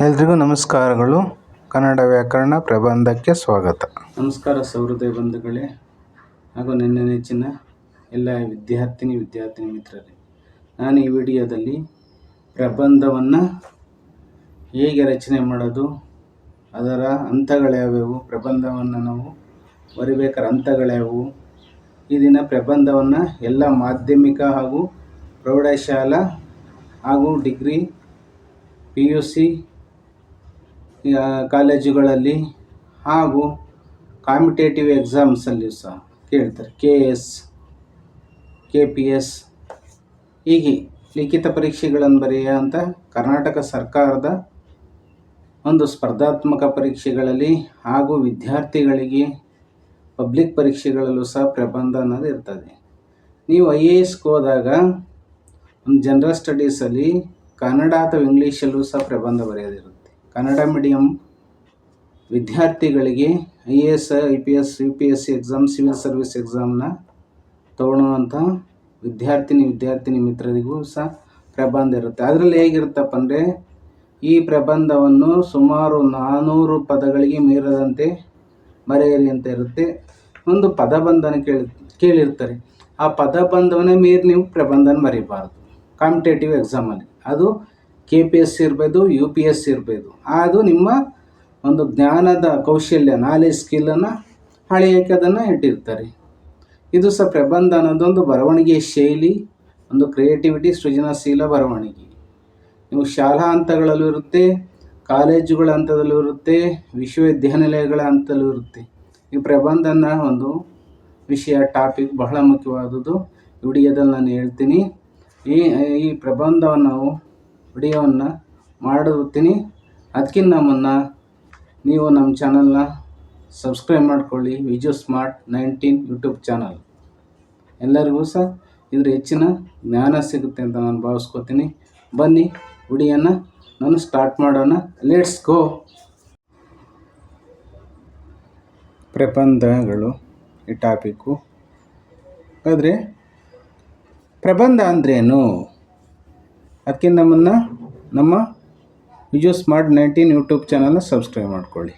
ಎಲ್ರಿಗೂ ನಮಸ್ಕಾರಗಳು. ಕನ್ನಡ ವ್ಯಾಕರಣ ಪ್ರಬಂಧಕ್ಕೆ ಸ್ವಾಗತ. ನಮಸ್ಕಾರ ಸೌಹೃದಯ ಬಂಧುಗಳೇ. ಹಾಗೂ ನನ್ನ ನೆಚ್ಚಿನ ಎಲ್ಲ ವಿದ್ಯಾರ್ಥಿನಿ ವಿದ್ಯಾರ್ಥಿನಿ ಮಿತ್ರರೇ. ನಾನು ಈ ವಿಡಿಯೋದಲ್ಲಿ ಪ್ರಬಂಧವನ್ನು ಹೇಗೆ ರಚನೆ ಮಾಡೋದು, ಅದರ ಹಂತಗಳ್ಯಾವ್ಯಾವು, ಪ್ರಬಂಧವನ್ನು ನಾವು ಬರಿಬೇಕಾದ ಹಂತಗಳ್ಯಾವು, ಈ ದಿನ ಪ್ರಬಂಧವನ್ನು ಎಲ್ಲ ಮಾಧ್ಯಮಿಕ ಹಾಗೂ ಪ್ರೌಢಶಾಲಾ ಹಾಗೂ ಡಿಗ್ರಿ, ಪಿ ಯು ಸಿ ಕಾಲೇಜುಗಳಲ್ಲಿ ಹಾಗೂ ಕಾಂಪಿಟೇಟಿವ್ ಎಕ್ಸಾಮ್ಸಲ್ಲಿಯೂ ಸಹ ಕೇಳ್ತಾರೆ. K S K P S ಹೀಗೆ ಲಿಖಿತ ಪರೀಕ್ಷೆಗಳನ್ನು ಬರೆಯುವಂಥ ಕರ್ನಾಟಕ ಸರ್ಕಾರದ ಒಂದು ಸ್ಪರ್ಧಾತ್ಮಕ ಪರೀಕ್ಷೆಗಳಲ್ಲಿ ಹಾಗೂ ವಿದ್ಯಾರ್ಥಿಗಳಿಗೆ ಪಬ್ಲಿಕ್ ಪರೀಕ್ಷೆಗಳಲ್ಲೂ ಸಹ ಪ್ರಬಂಧ ಅನ್ನೋದು ಇರ್ತದೆ. ನೀವು ಐ ಎ ಎಸ್ಗೆ ಹೋದಾಗ ಒಂದು ಜನರಲ್ ಸ್ಟಡೀಸಲ್ಲಿ ಕನ್ನಡ ಅಥವಾ ಇಂಗ್ಲೀಷಲ್ಲೂ ಸಹ ಪ್ರಬಂಧ ಬರೆಯೋದಿರುತ್ತೆ. ಕನ್ನಡ ಮೀಡಿಯಂ ವಿದ್ಯಾರ್ಥಿಗಳಿಗೆ I A S I P S U P S C exam civil service ಎಕ್ಸಾಮ್ನ ತಗೊಳ್ಳುವಂಥ ವಿದ್ಯಾರ್ಥಿನಿ ವಿದ್ಯಾರ್ಥಿನಿ ಮಿತ್ರರಿಗೂ ಸಹ ಪ್ರಬಂಧ ಇರುತ್ತೆ. ಅದರಲ್ಲಿ ಹೇಗಿರುತ್ತಪ್ಪ ಅಂದರೆ ಈ ಪ್ರಬಂಧವನ್ನು ಸುಮಾರು ನಾನ್ನೂರು ಪದಗಳಿಗೆ ಮೀರದಂತೆ ಬರೆಯಿರಿ ಅಂತ ಇರುತ್ತೆ. ಒಂದು ಪದಬಂಧನ ಕೇಳಿ, ಕೇಳಿರ್ತಾರೆ. ಆ ಪದಬಂಧವನ್ನೇ ಮೀರಿ ನೀವು ಪ್ರಬಂಧನ ಬರೀಬಾರ್ದು ಕಾಂಪಿಟೇಟಿವ್ ಎಕ್ಸಾಮಲ್ಲಿ ಅದು ಕೆ ಪಿ ಎಸ್ ಇರ್ಬೋದು ಯು ಪಿ ಎಸ್ ಇರ್ಬೋದು. ಅದು ನಿಮ್ಮ ಒಂದು ಜ್ಞಾನದ ಕೌಶಲ್ಯ ನಾಲೆಜ್ ಸ್ಕಿಲ್ಲನ್ನು ಹಳೆಯಕ್ಕೆ ಅದನ್ನು ಇಟ್ಟಿರ್ತಾರೆ. ಇದು ಸಹ ಪ್ರಬಂಧ ಅನ್ನೋದೊಂದು ಬರವಣಿಗೆ ಶೈಲಿ, ಒಂದು ಕ್ರಿಯೇಟಿವಿಟಿ ಸೃಜನಶೀಲ ಬರವಣಿಗೆ. ನೀವು ಶಾಲಾ ಹಂತಗಳಲ್ಲೂ ಇರುತ್ತೆ, ಕಾಲೇಜುಗಳ ಹಂತದಲ್ಲೂ ಇರುತ್ತೆ, ವಿಶ್ವವಿದ್ಯಾನಿಲಯಗಳ ಹಂತದಲ್ಲೂ ಇರುತ್ತೆ. ಈ ಪ್ರಬಂಧನ ಒಂದು ವಿಷಯ ಟಾಪಿಕ್ ಬಹಳ ಮುಖ್ಯವಾದದ್ದು. ವಿಡಿಯೋದಲ್ಲಿ ನಾನು ಹೇಳ್ತೀನಿ. ಈ ಈ ಪ್ರಬಂಧವನ್ನು ನಾವು ವಿಡಿಯೋವನ್ನು ಮಾಡುತ್ತೀನಿ. ಅದಕ್ಕಿಂತ ಮುನ್ನ ನೀವು ನಮ್ಮ ಚಾನಲ್ನ ಸಬ್ಸ್ಕ್ರೈಬ್ ಮಾಡಿಕೊಳ್ಳಿ. Viju smart nineteen YouTube channel. ಎಲ್ಲರಿಗೂ ಸಹ ಇದ್ರ ಹೆಚ್ಚಿನ ಜ್ಞಾನ ಸಿಗುತ್ತೆ ಅಂತ ನಾನು ಭಾವಿಸ್ಕೋತೀನಿ. ಬನ್ನಿ ಹುಡಿಯನ್ನು ನಾನು ಸ್ಟಾರ್ಟ್ ಮಾಡೋಣ. ಲೆಟ್ಸ್ ಗೋ ಪ್ರಬಂಧಗಳು ಈ ಟಾಪಿಕ್ಕು ಆದರೆ ಪ್ರಬಂಧ ಅಂದ್ರೇನು? ಅದಕ್ಕಿಂತ ನಮ್ಮನ್ನು ನಮ್ಮ ವಿಜು ಸ್ಮಾರ್ಟ್ ನೈನ್ಟೀನ್ ಯೂಟ್ಯೂಬ್ ಚಾನಲ್ನ ಸಬ್ಸ್ಕ್ರೈಬ್ ಮಾಡಿಕೊಳ್ಳಿ.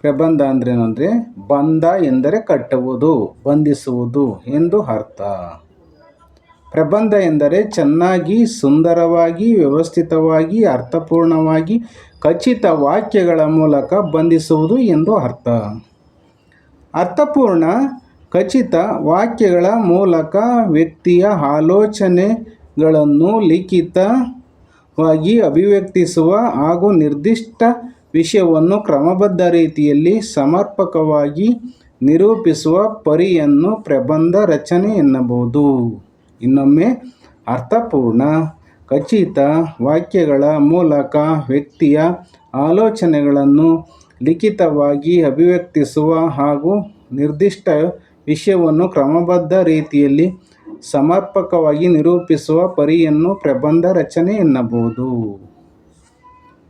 ಪ್ರಬಂಧ ಅಂದ್ರೇನು ಅಂದರೆ ಬಂಧ ಎಂದರೆ ಕಟ್ಟುವುದು, ಬಂಧಿಸುವುದು ಎಂದು ಅರ್ಥ. ಪ್ರಬಂಧ ಎಂದರೆ ಚೆನ್ನಾಗಿ, ಸುಂದರವಾಗಿ, ವ್ಯವಸ್ಥಿತವಾಗಿ, ಅರ್ಥಪೂರ್ಣವಾಗಿ, ಖಚಿತ ವಾಕ್ಯಗಳ ಮೂಲಕ ಬಂಧಿಸುವುದು ಎಂದು ಅರ್ಥ. ಅರ್ಥಪೂರ್ಣ, ಖಚಿತ ವಾಕ್ಯಗಳ ಮೂಲಕ ವ್ಯಕ್ತಿಯ ಆಲೋಚನೆಗಳನ್ನು ಲಿಖಿತವಾಗಿ ಅಭಿವ್ಯಕ್ತಿಸುವ ಹಾಗೂ ನಿರ್ದಿಷ್ಟ ವಿಷಯವನ್ನು ಕ್ರಮಬದ್ಧ ರೀತಿಯಲ್ಲಿ ಸಮರ್ಪಕವಾಗಿ ನಿರೂಪಿಸುವ ಪರಿಯನ್ನು ಪ್ರಬಂಧ ರಚನೆ ಎನ್ನಬಹುದು. ಇನ್ನೊಮ್ಮೆ, ಅರ್ಥಪೂರ್ಣ, ಖಚಿತ ವಾಕ್ಯಗಳ ಮೂಲಕ ವ್ಯಕ್ತಿಯ ಆಲೋಚನೆಗಳನ್ನು ಲಿಖಿತವಾಗಿ ಅಭಿವ್ಯಕ್ತಿಸುವ ಹಾಗೂ ನಿರ್ದಿಷ್ಟ ವಿಷಯವನ್ನು ಕ್ರಮಬದ್ಧ ರೀತಿಯಲ್ಲಿ ಸಮರ್ಪಕವಾಗಿ ನಿರೂಪಿಸುವ ಪರಿಯನ್ನು ಪ್ರಬಂಧ ರಚನೆ ಎನ್ನಬಹುದು.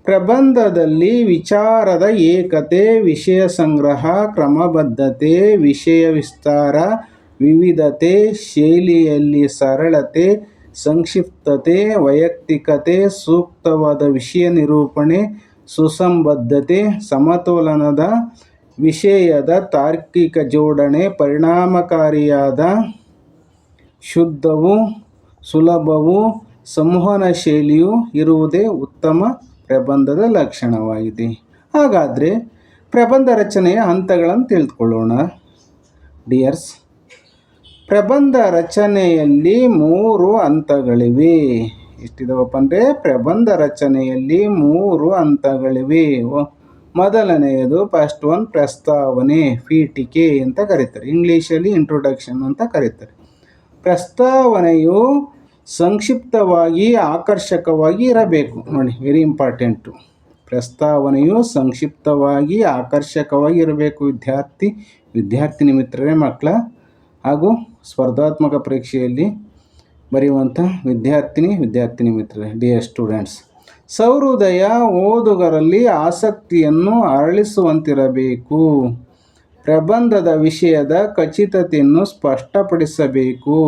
ಪ್ರಬಂಧದಲ್ಲಿ ವಿಚಾರದ ಏಕತೆ, ವಿಷಯ ಸಂಗ್ರಹ, ಕ್ರಮಬದ್ಧತೆ, ವಿಷಯ ವಿಸ್ತಾರ, ವಿವಿಧತೆ, ಶೈಲಿಯಲ್ಲಿ ಸರಳತೆ, ಸಂಕ್ಷಿಪ್ತತೆ, ವೈಯಕ್ತಿಕತೆ, ಸೂಕ್ತವಾದ ವಿಷಯ ನಿರೂಪಣೆ, ಸುಸಂಬದ್ಧತೆ, ಸಮತೋಲನದ, ವಿಷಯದ ತಾರ್ಕಿಕ ಜೋಡಣೆ, ಪರಿಣಾಮಕಾರಿಯಾದ ಶುದ್ಧವೂ ಸುಲಭವೂ ಸಂವಹನ ಶೈಲಿಯೂ ಇರುವುದೇ ಉತ್ತಮ ಪ್ರಬಂಧದ ಲಕ್ಷಣವಾಗಿದೆ. ಹಾಗಾದರೆ ಪ್ರಬಂಧ ರಚನೆಯ ಹಂತಗಳನ್ನು ತಿಳಿದುಕೊಳ್ಳೋಣ. ಡಿಯರ್ಸ್, ಪ್ರಬಂಧ ರಚನೆಯಲ್ಲಿ ಮೂರು ಹಂತಗಳಿವೆ. ಎಷ್ಟಿದವಪ್ಪ ಅಂದರೆ ಪ್ರಬಂಧ ರಚನೆಯಲ್ಲಿ ಮೂರು ಹಂತಗಳಿವೆ. ಮೊದಲನೆಯದು ಫಸ್ಟ್ ಒನ್ ಪ್ರಸ್ತಾವನೆ, ಪೀಠಿಕೆ ಅಂತ ಕರೀತಾರೆ. ಇಂಗ್ಲೀಷಲ್ಲಿ ಇಂಟ್ರೊಡಕ್ಷನ್ ಅಂತ ಕರೀತಾರೆ. ಪ್ರಸ್ತಾವನೆಯು ಸಂಕ್ಷಿಪ್ತವಾಗಿ ಆಕರ್ಷಕವಾಗಿ ಇರಬೇಕು. ನೋಡಿ ವೆರಿ ಇಂಪಾರ್ಟೆಂಟು ಪ್ರಸ್ತಾವನೆಯು ಸಂಕ್ಷಿಪ್ತವಾಗಿ ಆಕರ್ಷಕವಾಗಿ ಇರಬೇಕು, ವಿದ್ಯಾರ್ಥಿ, ವಿದ್ಯಾರ್ಥಿನಿ ಮಿತ್ರರೇ, ಮಕ್ಕಳ ಹಾಗೂ ಸ್ಪರ್ಧಾತ್ಮಕ ಪರೀಕ್ಷೆಯಲ್ಲಿ ಬರೆಯುವಂಥ ವಿದ್ಯಾರ್ಥಿನಿ ವಿದ್ಯಾರ್ಥಿನಿ ಮಿತ್ರರೇ ಡಿಯರ್ ಸ್ಟೂಡೆಂಟ್ಸ್ ಸೌಹೃದಯ ಓದುಗರಲ್ಲಿ ಆಸಕ್ತಿಯನ್ನು ಅರಳಿಸುವಂತಿರಬೇಕು. ಪ್ರಬಂಧದ ವಿಷಯದ ಖಚಿತತೆಯನ್ನು ಸ್ಪಷ್ಟಪಡಿಸಬೇಕು.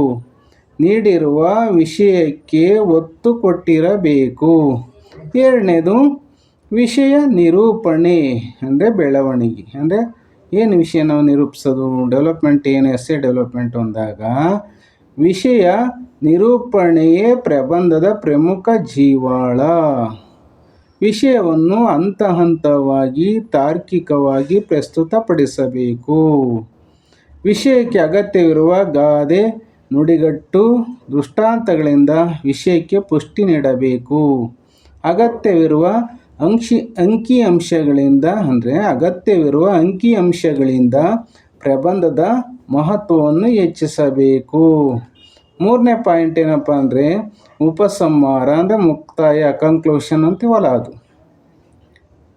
ನೀಡಿರುವ ವಿಷಯಕ್ಕೆ ಒತ್ತು ಕೊಟ್ಟಿರಬೇಕು. ಎರಡನೇದು, ವಿಷಯ ನಿರೂಪಣೆ, ಅಂದರೆ ಬೆಳವಣಿಗೆ. ಅಂದರೆ ಏನು ವಿಷಯ ನಾವು ನಿರೂಪಿಸೋದು? ಡೆವಲಪ್ಮೆಂಟ್ ಏನು ಎಸ್ಸೆ ಡೆವಲಪ್ಮೆಂಟ್ ಅಂದಾಗ, ವಿಷಯ ನಿರೂಪಣೆಯೇ ಪ್ರಬಂಧದ ಪ್ರಮುಖ ಜೀವಾಳ. ವಿಷಯವನ್ನು ಹಂತ ಹಂತವಾಗಿ ತಾರ್ಕಿಕವಾಗಿ ಪ್ರಸ್ತುತಪಡಿಸಬೇಕು. ವಿಷಯಕ್ಕೆ ಅಗತ್ಯವಿರುವ ಗಾದೆ, ನುಡಿಗಟ್ಟು, ದೃಷ್ಟಾಂತಗಳಿಂದ ವಿಷಯಕ್ಕೆ ಪುಷ್ಟಿ ನೀಡಬೇಕು. ಅಗತ್ಯವಿರುವ ಅಂಶಿ ಅಂಕಿಅಂಶಗಳಿಂದ ಅಂದರೆ ಅಗತ್ಯವಿರುವ ಅಂಕಿಅಂಶಗಳಿಂದ ಪ್ರಬಂಧದ ಮಹತ್ವವನ್ನು ಹೆಚ್ಚಿಸಬೇಕು. ಮೂರನೇ ಪಾಯಿಂಟ್ ಏನಪ್ಪ ಅಂದರೆ ಉಪಸಂಹಾರ ಅಂದರೆ ಮುಕ್ತಾಯ ಕನ್ಕ್ಲೂಷನ್ ಅಂತೀವಲ್ಲ ಅದು.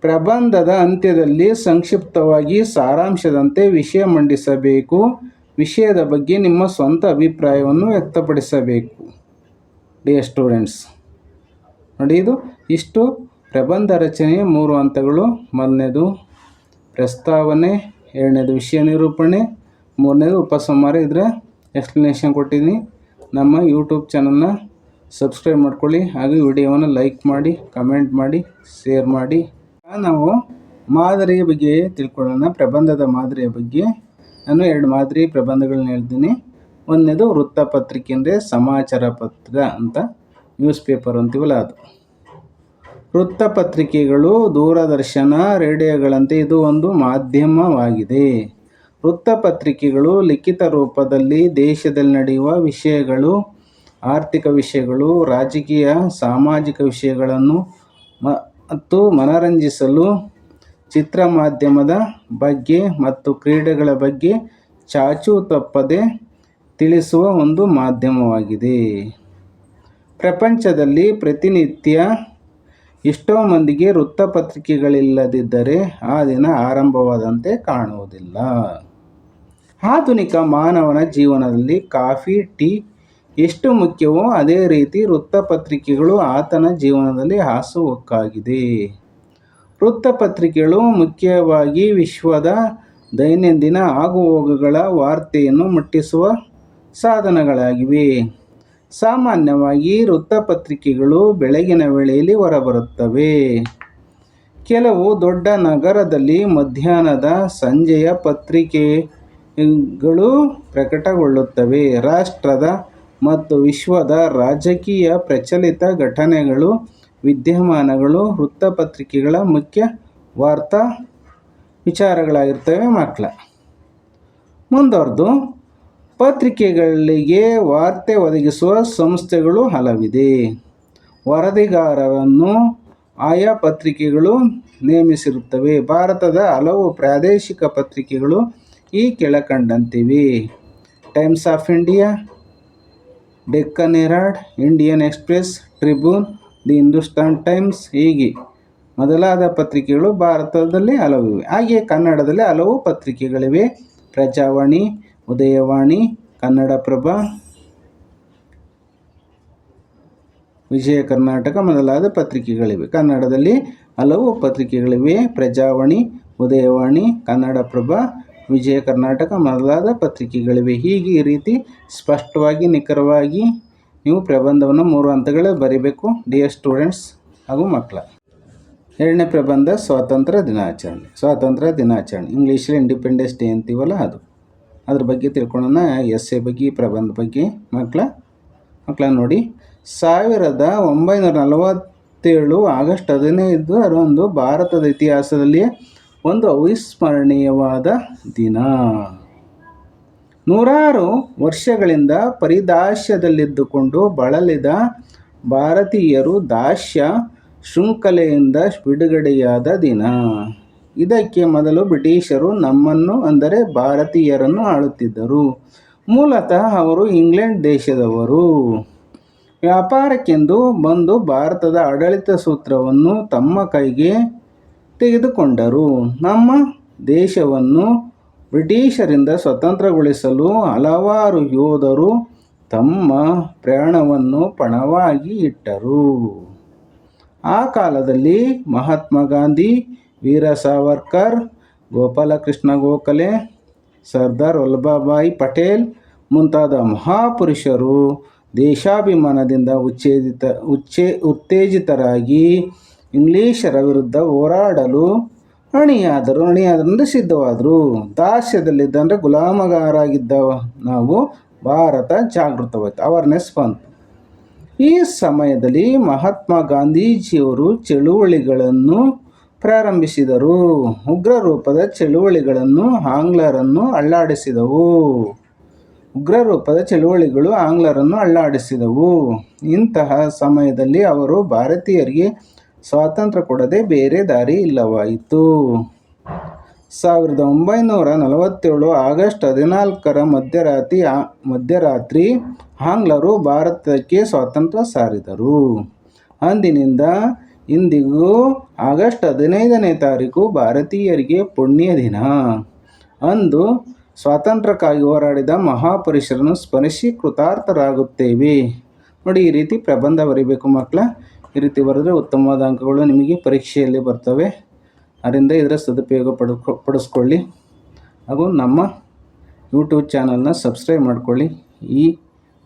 ಪ್ರಬಂಧದ ಅಂತ್ಯದಲ್ಲಿ ಸಂಕ್ಷಿಪ್ತವಾಗಿ ಸಾರಾಂಶದಂತೆ ವಿಷಯ ಮಂಡಿಸಬೇಕು. ವಿಷಯದ ಬಗ್ಗೆ ನಿಮ್ಮ ಸ್ವಂತ ಅಭಿಪ್ರಾಯವನ್ನು ವ್ಯಕ್ತಪಡಿಸಬೇಕು. ಡಿಯರ್ ಸ್ಟೂಡೆಂಟ್ಸ್ ನೋಡಿ ಇದು ಇಷ್ಟು ಪ್ರಬಂಧ ರಚನೆಯ ಮೂರು ಹಂತಗಳು. ಮೊದಲನೇದು ಪ್ರಸ್ತಾವನೆ, ಎರಡನೇದು ವಿಷಯ ನಿರೂಪಣೆ, ಮೂರನೇದು ಉಪಸಂಹಾರ ಇದರ ಎಕ್ಸ್ಪ್ಲನೇಷನ್ ಕೊಟ್ಟಿದ್ದೀನಿ. ನಮ್ಮ ಯೂಟ್ಯೂಬ್ ಚಾನಲ್ನ ಸಬ್ಸ್ಕ್ರೈಬ್ ಮಾಡ್ಕೊಳ್ಳಿ, ಹಾಗೂ ವಿಡಿಯೋವನ್ನು ಲೈಕ್ ಮಾಡಿ ಕಮೆಂಟ್ ಮಾಡಿ ಶೇರ್ ಮಾಡಿ. ನಾವು ಮಾದರಿಯ ಬಗ್ಗೆ ತಿಳ್ಕೊಳ್ಳೋಣ. ಪ್ರಬಂಧದ ಮಾದರಿಯ ಬಗ್ಗೆ. ನಾನು ಎರಡು ಮಾದರಿ ಪ್ರಬಂಧಗಳನ್ನ ಹೇಳ್ತೀನಿ. ಒಂದನೇದು ವೃತ್ತಪತ್ರಿಕೆ ಅಂದರೆ ಸಮಾಚಾರ ಪತ್ರ ಅಂತ ನ್ಯೂಸ್ ಪೇಪರ್ ಅಂತೀವಲ್ಲ ಅದು. ವೃತ್ತಪತ್ರಿಕೆಗಳು ದೂರದರ್ಶನ, ರೇಡಿಯೋಗಳಂತೆ ಇದು ಒಂದು ಮಾಧ್ಯಮವಾಗಿದೆ. ವೃತ್ತಪತ್ರಿಕೆಗಳು, ಲಿಖಿತ ರೂಪದಲ್ಲಿ ದೇಶದಲ್ಲಿ ನಡೆಯುವ ವಿಷಯಗಳು, ಆರ್ಥಿಕ ವಿಷಯಗಳು, ರಾಜಕೀಯ, ಸಾಮಾಜಿಕ ವಿಷಯಗಳನ್ನು ಮತ್ತು ಮನರಂಜಿಸಲು ಚಿತ್ರ ಮಾಧ್ಯಮದ ಬಗ್ಗೆ ಮತ್ತು ಕ್ರೀಡೆಗಳ ಬಗ್ಗೆ ಚಾಚು ತಪ್ಪದೆ ತಿಳಿಸುವ ಒಂದು ಮಾಧ್ಯಮವಾಗಿದೆ. ಪ್ರಪಂಚದಲ್ಲಿ ಪ್ರತಿನಿತ್ಯ ಎಷ್ಟೋ ಮಂದಿಗೆ ವೃತ್ತಪತ್ರಿಕೆಗಳಿಲ್ಲದಿದ್ದರೆ ಆ ದಿನ ಆರಂಭವಾದಂತೆ ಕಾಣುವುದಿಲ್ಲ. ಆಧುನಿಕ ಮಾನವನ ಜೀವನದಲ್ಲಿ ಕಾಫಿ, ಟೀ ಎಷ್ಟು ಮುಖ್ಯವೋ ಅದೇ ರೀತಿ ವೃತ್ತಪತ್ರಿಕೆಗಳು ಆತನ ಜೀವನದಲ್ಲಿ ಹಾಸುಹೊಕ್ಕಾಗಿದೆ. ವೃತ್ತಪತ್ರಿಕೆಗಳು ಮುಖ್ಯವಾಗಿ ವಿಶ್ವದ ದೈನಂದಿನ ಆಗುಹೋಗುಗಳ ವಾರ್ತೆಯನ್ನು ಮುಟ್ಟಿಸುವ ಸಾಧನಗಳಾಗಿವೆ. ಸಾಮಾನ್ಯವಾಗಿ ವೃತ್ತಪತ್ರಿಕೆಗಳು ಬೆಳಗಿನ ವೇಳೆಯಲ್ಲಿ ಹೊರಬರುತ್ತವೆ. ಕೆಲವು ದೊಡ್ಡ ನಗರದಲ್ಲಿ ಮಧ್ಯಾಹ್ನದ ಸಂಜೆಯ ಪತ್ರಿಕೆಗಳು ಪ್ರಕಟಗೊಳ್ಳುತ್ತವೆ. ರಾಷ್ಟ್ರದ ಮತ್ತು ವಿಶ್ವದ ರಾಜಕೀಯ ಪ್ರಚಲಿತ ಘಟನೆಗಳು, ವಿದ್ಯಮಾನಗಳು, ವೃತ್ತಪತ್ರಿಕೆಗಳ ಮುಖ್ಯ ವಾರ್ತಾ ವಿಚಾರಗಳಾಗಿರ್ತವೆ ಮಕ್ಕಳ. ಮುಂದುವರೆದು ಪತ್ರಿಕೆಗಳಿಗೆ ವಾರ್ತೆ ಒದಗಿಸುವ ಸಂಸ್ಥೆಗಳು ಹಲವಿದೆ. ವರದಿಗಾರರನ್ನು ಆಯಾ ಪತ್ರಿಕೆಗಳು ನೇಮಿಸಿರುತ್ತವೆ. ಭಾರತದ ಹಲವು ಪ್ರಾದೇಶಿಕ ಪತ್ರಿಕೆಗಳು ಈ ಕೆಳಕಂಡಂತೀವಿ. Times of India Deccan Herald Indian Express Tribune the Hindustan Times ಹೀಗೆ. ಮೊದಲಾದ ಪತ್ರಿಕೆಗಳು ಭಾರತದಲ್ಲಿ ಹಲವಿವೆ ಹಾಗೆಯೇ ಕನ್ನಡದಲ್ಲಿ ಹಲವು ಪತ್ರಿಕೆಗಳಿವೆ. ಪ್ರಜಾವಾಣಿ, ಉದಯವಾಣಿ, ಕನ್ನಡಪ್ರಭ, ವಿಜಯ ಕರ್ನಾಟಕ ಮೊದಲಾದ ಪತ್ರಿಕೆಗಳಿವೆ. ಕನ್ನಡದಲ್ಲಿ ಹಲವು ಪತ್ರಿಕೆಗಳಿವೆ. ಪ್ರಜಾವಾಣಿ, ಉದಯವಾಣಿ, ಕನ್ನಡಪ್ರಭ ವಿಜಯ ಕರ್ನಾಟಕ ಮೊದಲಾದ ಪತ್ರಿಕೆಗಳಿವೆ. ಹೀಗೆ ಈ ರೀತಿ ಸ್ಪಷ್ಟವಾಗಿ, ನಿಖರವಾಗಿ ನೀವು ಪ್ರಬಂಧವನ್ನು ಮೂರು ಹಂತಗಳಲ್ಲಿ ಬರೀಬೇಕು. ಎಸ್ ಸ್ಟೂಡೆಂಟ್ಸ್ ಹಾಗೂ ಮಕ್ಕಳ, ಎರಡನೇ ಪ್ರಬಂಧ ಸ್ವಾತಂತ್ರ್ಯ ದಿನಾಚರಣೆ. ಸ್ವಾತಂತ್ರ್ಯ ದಿನಾಚರಣೆ. ಇಂಗ್ಲೀಷಲ್ಲಿ ಇಂಡಿಪೆಂಡೆನ್ಸ್ ಡೇ ಅಂತೀವಲ್ಲ ಅದು. ಅದ್ರ ಬಗ್ಗೆ ತಿಳ್ಕೊಳ್ಳೋಣ. ಎಸ್ ಎ ಬಗ್ಗೆ, ಪ್ರಬಂಧ ಬಗ್ಗೆ. ಮಕ್ಕಳ ಮಕ್ಕಳ ನೋಡಿ. ಸಾವಿರದ ಒಂಬೈನೂರ ನಲವತ್ತೇಳು ಆಗಸ್ಟ್ ಹದಿನೈದು, ಅದೊಂದು ಭಾರತದ ಇತಿಹಾಸದಲ್ಲಿ ಒಂದು ಅವಿಸ್ಮರಣೀಯವಾದ ದಿನ. ನೂರಾರು ವರ್ಷಗಳಿಂದ ಪರಿದಾಸ್ಯದಲ್ಲಿದ್ದುಕೊಂಡು ಬಳಲಿದ ಭಾರತೀಯರು ದಾಸ್ಯ ಶೃಂಖಲೆಯಿಂದ ಬಿಡುಗಡೆಯಾದ ದಿನ. ಇದಕ್ಕೆ ಮೊದಲು ಬ್ರಿಟಿಷರು ನಮ್ಮನ್ನು, ಅಂದರೆ ಭಾರತೀಯರನ್ನು ಆಳುತ್ತಿದ್ದರು. ಮೂಲತಃ ಅವರು ಇಂಗ್ಲೆಂಡ್ ದೇಶದವರು. ವ್ಯಾಪಾರಕ್ಕೆಂದು ಬಂದು ಭಾರತದ ಆಡಳಿತ ಸೂತ್ರವನ್ನು ತಮ್ಮ ಕೈಗೆ ತೆಗೆದುಕೊಂಡರು. ನಮ್ಮ ದೇಶವನ್ನು ಬ್ರಿಟಿಷರಿಂದ ಸ್ವತಂತ್ರಗೊಳಿಸಲು ಹಲವಾರು ಯೋಧರು ತಮ್ಮ ಪ್ರಾಣವನ್ನು ಪಣವಾಗಿ ಇಟ್ಟರು. ಆ ಕಾಲದಲ್ಲಿ ಮಹಾತ್ಮ ಗಾಂಧಿ, ವೀರ ಸಾವರ್ಕರ್, ಗೋಪಾಲಕೃಷ್ಣ ಗೋಖಲೆ, ಸರ್ದಾರ್ ವಲ್ಲಭಭಾಯಿ ಪಟೇಲ್ ಮುಂತಾದ ಮಹಾಪುರುಷರು ದೇಶಾಭಿಮಾನದಿಂದ ಉಚ್ಚೇಜಿತ ಉಚ್ಚೇ, ಉತ್ತೇಜಿತರಾಗಿ ಇಂಗ್ಲಿಷರ ವಿರುದ್ಧ ಹೋರಾಡಲು ಅಣಿಯಾದರು. ಅಣಿಯಾದರಿಂದ ಸಿದ್ಧವಾದರು. ದಾಸ್ಯದಲ್ಲಿದ್ದ ಅಂದರೆ ಗುಲಾಮಗಾರಾಗಿದ್ದ ನಾವು ಭಾರತ ಜಾಗೃತವಾಯಿತು. ಅವೇರ್ನೆಸ್ ಬಂತು. ಈ ಸಮಯದಲ್ಲಿ ಮಹಾತ್ಮ ಗಾಂಧೀಜಿಯವರು ಚಳುವಳಿಗಳನ್ನು ಪ್ರಾರಂಭಿಸಿದರು. ಉಗ್ರ ರೂಪದ ಚಳುವಳಿಗಳನ್ನು ಆಂಗ್ಲರನ್ನು ಅಳ್ಳಾಡಿಸಿದವು ಉಗ್ರ ರೂಪದ ಚಳುವಳಿಗಳು ಆಂಗ್ಲರನ್ನು ಅಳ್ಳಾಡಿಸಿದವು ಇಂತಹ ಸಮಯದಲ್ಲಿ ಅವರು ಭಾರತೀಯರಿಗೆ ಸ್ವಾತಂತ್ರ್ಯ ಕೊಡದೆ ಬೇರೆ ದಾರಿ ಇಲ್ಲವಾಯಿತು. ಸಾವಿರದ ಒಂಬೈನೂರ ನಲವತ್ತೇಳು ಆಗಸ್ಟ್ ಹದಿನಾಲ್ಕರ ಮಧ್ಯರಾತ್ರಿ ಮಧ್ಯರಾತ್ರಿ ಆಂಗ್ಲರು ಭಾರತಕ್ಕೆ ಸ್ವಾತಂತ್ರ್ಯ ಸಾರಿದರು. ಅಂದಿನಿಂದ ಇಂದಿಗೂ ಆಗಸ್ಟ್ ಹದಿನೈದನೇ ತಾರೀಕು ಭಾರತೀಯರಿಗೆ ಪುಣ್ಯ ದಿನ. ಅಂದು ಸ್ವಾತಂತ್ರ್ಯಕ್ಕಾಗಿ ಹೋರಾಡಿದ ಮಹಾಪುರುಷರನ್ನು ಸ್ಮರಿಸಿ ಕೃತಾರ್ಥರಾಗುತ್ತೇವೆ. ನೋಡಿ ಈ ರೀತಿ ಪ್ರಬಂಧ ಬರೀಬೇಕು ಮಕ್ಕಳ. ಈ ರೀತಿ ಬರೆದ್ರೆ ಉತ್ತಮವಾದ ಅಂಕಗಳು ನಿಮಗೆ ಪರೀಕ್ಷೆಯಲ್ಲಿ ಬರ್ತವೆ. ಅದರಿಂದ ಇದರ ಸದುಪಯೋಗ ಪಡ್ಕೊ ಪಡಿಸ್ಕೊಳ್ಳಿ. ಹಾಗೂ ನಮ್ಮ ಯೂಟ್ಯೂಬ್ ಚಾನಲ್ನ ಸಬ್ಸ್ಕ್ರೈಬ್ ಮಾಡ್ಕೊಳ್ಳಿ. ಈ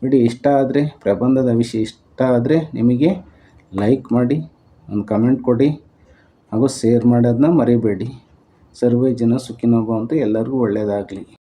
ವಿಡಿಯೋ ಇಷ್ಟ ಆದರೆ, ಪ್ರಬಂಧದ ವಿಷಯ ಇಷ್ಟ ಆದರೆ ನಿಮಗೆ ಲೈಕ್ ಮಾಡಿ, ಒಂದು ಕಮೆಂಟ್ ಕೊಡಿ. ಹಾಗೂ ಶೇರ್ ಮಾಡೋದನ್ನ ಮರಿಬೇಡಿ. ಸರ್ವೇ ಜನ ಭವಂತು ಎಲ್ಲರಿಗೂ ಒಳ್ಳೆಯದಾಗಲಿ